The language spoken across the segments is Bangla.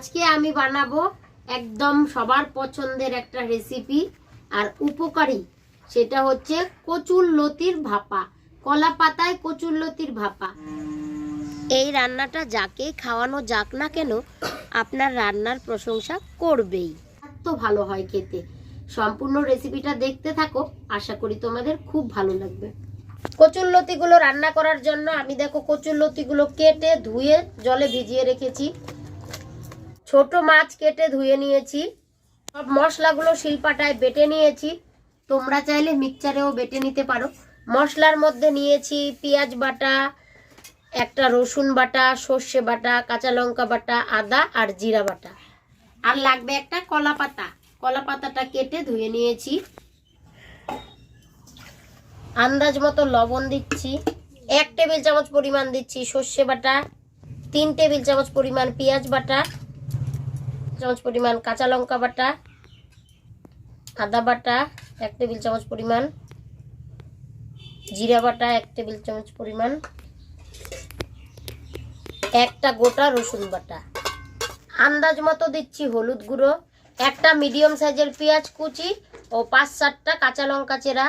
আজকে আমি বানাবো একদম সবার পছন্দের একটা রেসিপি আর উপকারী। সেটা হচ্ছে কচুর লতির ভাপা, কলা পাতায় কচুর লতির ভাপা। এই রান্নাটা যাকে খাওয়ানো যাক না কেন, আপনার রান্নার প্রশংসা করবেই। এত ভালো হয় খেতে। সম্পূর্ণ রেসিপিটা দেখতে থাকো, আশা করি তোমাদের খুব ভালো লাগবে। কচুর লতিগুলো রান্না করার জন্য আমি দেখো কচুর লতিগুলো কেটে ধুয়ে জলে ভিজিয়ে রেখেছি। ছোট মাছ কেটে ধুয়ে নিয়েছি। সব মশলাগুলো শিলপাটায় বেটে নিয়েছি। তোমরা চাইলে মিক্সচারেও বেটে নিতে পারো। মশলার মধ্যে নিয়েছি পেঁয়াজ বাটা, একটা রসুন বাটা, সর্ষে বাটা, কাঁচা লঙ্কা বাটা, আদা আর জিরা বাটা। আর লাগবে একটা কলা পাতা। কলা পাতাটা কেটে ধুয়ে নিয়েছি। আন্দাজ মতো লবণ দিচ্ছি। এক টেবিল চামচ পরিমাণ দিচ্ছি সর্ষে বাটা, তিন টেবিল চামচ পরিমাণ পেঁয়াজ বাটা চামচ পরিমাণ কাঁচা লঙ্কা বাটা, আদা বাটা, এক টেবিল চামচ পরিমাণ, জিরা বাটা, এক টেবিল চামচ পরিমাণ, একটা গোটা রসুন বাটা। আন্দাজ মতো দিচ্ছি হলুদ গুঁড়ো, একটা মিডিয়াম সাইজের পেঁয়াজ কুচি ও পাঁচ সাতটা কাঁচা লঙ্কা চেরা।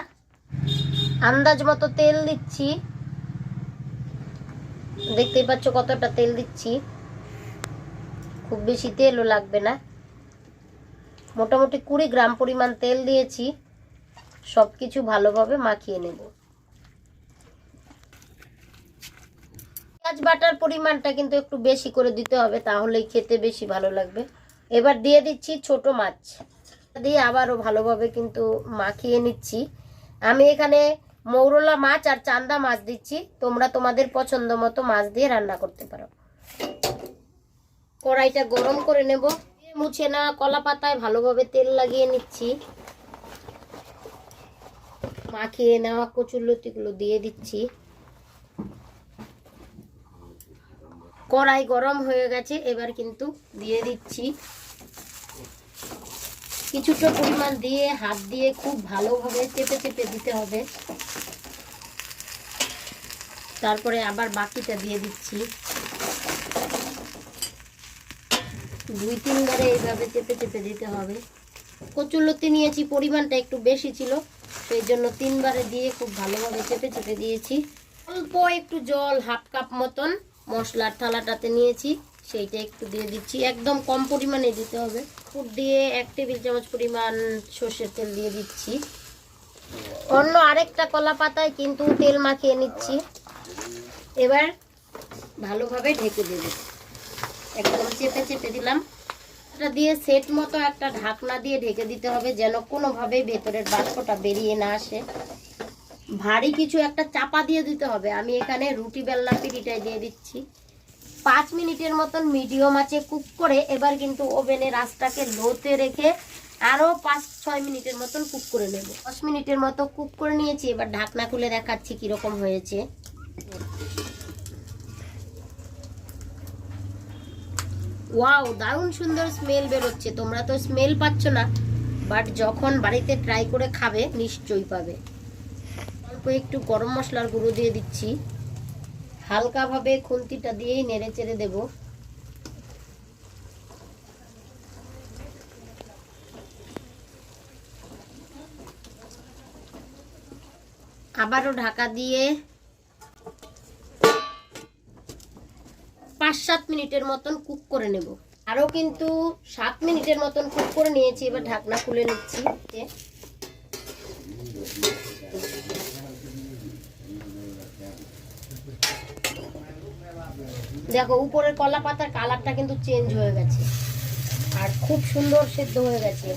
আন্দাজ মতো তেল দিচ্ছি। দেখতেই পাচ্ছ কতটা তেল দিচ্ছি। খুব বেশি তেলও লাগবে না। মোটামুটি কুড়ি গ্রাম পরিমাণ তেল দিয়েছি। সব কিছু ভালোভাবে মাখিয়ে নেব। পেঁয়াজ বাটার পরিমাণটা কিন্তু একটু বেশি করে দিতে হবে, তাহলেই খেতে বেশি ভালো লাগবে। এবার দিয়ে দিচ্ছি ছোট মাছ। দিয়ে আবারও ভালোভাবে কিন্তু মাখিয়ে নিচ্ছি। আমি এখানে মৌরলা মাছ আর চান্দা মাছ দিচ্ছি। তোমরা তোমাদের পছন্দ মতো মাছ দিয়ে রান্না করতে পারো। কড়াইটা গরম করে নেব। মুছে না, কলা পাতায় ভালোভাবে তেল লাগিয়ে নিচ্ছি। মাখিয়ে নেওয়া কচুর লতিগুলো দিয়ে দিচ্ছি। কড়াই গরম হয়ে গেছে, এবার কিন্তু দিয়ে দিচ্ছি। কিছুটা পরিমাণ দিয়ে হাত দিয়ে খুব ভালোভাবে চেপে চেপে দিতে হবে। তারপরে আবার বাকিটা দিয়ে দিচ্ছি। দুই তিনবারে এইভাবে চেপে চেপে দিতে হবে। কচুরলতি নিয়েছি, পরিমাণটা একটু বেশি ছিল সেই জন্য তিনবারে দিয়ে খুব ভালোভাবে চেপে চেপে দিয়েছি। অল্প একটু জল, হাফ কাপ মতন মশলার থালাটাতে নিয়েছি, সেইটা একটু দিয়ে দিচ্ছি। একদম কম পরিমাণে দিতে হবে। ফুট দিয়ে এক টেবিল চামচ পরিমাণ সর্ষের তেল দিয়ে দিচ্ছি। অন্য আরেকটা কলা পাতায় কিন্তু তেল মাখিয়ে নিচ্ছি। এবার ভালোভাবে ঢেকে দেবে। একদম চেপে চেপে দিলাম। এটা দিয়ে সেট মতো একটা ঢাকনা দিয়ে ঢেকে দিতে হবে যেন কোনোভাবেই ভেতরের বাষ্পটা বেরিয়ে না আসে। ভারী কিছু একটা চাপা দিয়ে দিতে হবে। আমি এখানে রুটি বেলনা পিড়িটাই দিয়ে দিচ্ছি। পাঁচ মিনিটের মতন মিডিয়াম আঁচে কুক করে এবার কিন্তু ওভেনে আঁচটাকে লোতে রেখে আরও পাঁচ, ছয় মিনিটের মতন কুক করে নেব। দশ মিনিটের মতো কুক করে নিয়েছি। এবার ঢাকনা খুলে দেখাচ্ছি কীরকম হয়েছে। ওয়াও দারুণ সুন্দর স্মেল বেরোচ্ছে। তোমরা তো স্মেল পাচ্ছ না বাট যখন বাড়িতে ট্রাই করে খাবে, নিশ্চয়ই পাবে। অল্প একটু গরম মশলার গুঁড়ো দিয়ে দিচ্ছি। হালকাভাবে খুন্তিটা দিয়েই নেড়ে চেড়ে দেব। আবারও ঢাকা দিয়ে পাঁচ সাত মিনিটের মতন কুক করে নেব। আরও কিন্তু সাত মিনিটের মতন কুক করে নিয়েছি, এবার ঢাকনা খুলে নিচ্ছি। দেখো, উপরের কলা পাতার কালারটা কিন্তু চেঞ্জ হয়ে গেছে। আর খুব সুন্দর সেদ্ধ হয়ে গেছে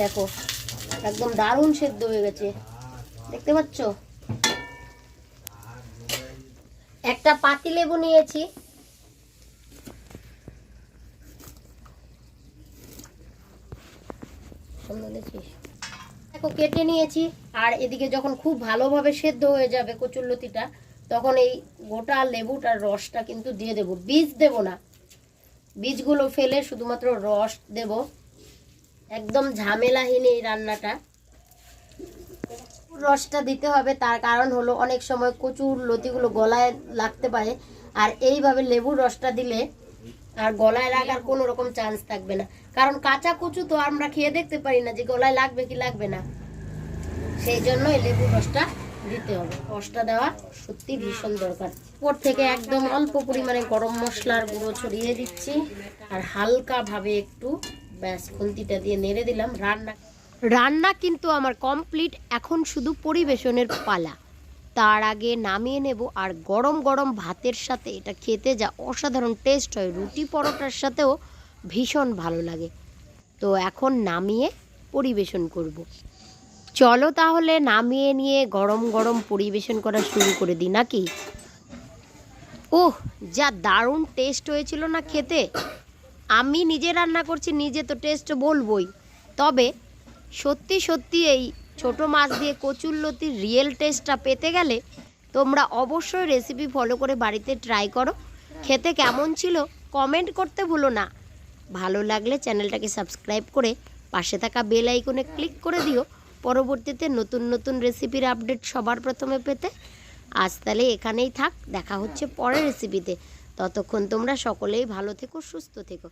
দেখো, একদম দারুণ সেদ্ধ হয়ে গেছে। দেখতে পাচ্ছ? একটা পাতি লেবু নিয়েছি। কেটে নিয়েছি, আর এদিকে যখন খুব ভালোভাবে সেদ্ধ হয়ে যাবে কচুরলতিটা তখন এই গোটা লেবুটার রসটা কিন্তু দিয়ে দেব। বীজ দেব না। বীজগুলো ফেলে শুধুমাত্র রস দেব। একদম ঝামেলাহীন এই রান্নাটা। রসটা দিতে হবে, তার কারণ হলো অনেক সময় কচুর লতিগুলো গলায় লাগতে পারে। আর এইভাবে লেবুর রসটা দিলে আর গলায় লাগার কোনো রকম চান্স থাকবে না। কারণ কাঁচা কচু তো আমরা খেয়ে দেখতে পারি না যে গলায় লাগবে কি লাগবে না। সেই জন্য এই লেবুর রসটা দিতে হবে। রসটা দেওয়া সত্যি ভীষণ দরকার। উপর থেকে একদম অল্প পরিমাণে গরম মশলার গুঁড়ো ছড়িয়ে দিচ্ছি। আর হালকাভাবে একটু ব্যাস, খুন্তিটা দিয়ে নেড়ে দিলাম। রান্না রান্না কিন্তু আমার কমপ্লিট এখন শুধু পরিবেশনের পালা। তার আগে নামিয়ে নেব আর গরম গরম ভাতের সাথে এটা খেতে যা অসাধারণ টেস্ট হয়, রুটি পরোটার সাথেও ভীষণ ভালো লাগে। তো এখন নামিয়ে পরিবেশন করব। চলো তাহলে নামিয়ে নিয়ে গরম গরম পরিবেশন করা শুরু করে দিই নাকি? ওহ, যা দারুণ টেস্ট হয়েছিল না খেতে। আমি নিজে রান্না করছি, নিজে তো টেস্ট বলবই। তবে সত্যি সত্যি এই ছোট মাছ দিয়ে কচুরলতির রিয়েল টেস্টটা পেতে গেলে তোমরা অবশ্যই রেসিপি ফলো করে বাড়িতে ট্রাই করো। খেতে কেমন ছিল কমেন্ট করতে ভুলো না। ভালো লাগলে চ্যানেলটাকে সাবস্ক্রাইব করে পাশে থাকা বেল আইকনে ক্লিক করে দিও। পরবর্তীতে নতুন নতুন রেসিপির আপডেট সবার প্রথমে পেতে। আজ তাহলে এখানেই থাক, দেখা হচ্ছে পরের রেসিপিতে ততক্ষণ তোমরা সকলেই ভালো থেকো, সুস্থ থেকো।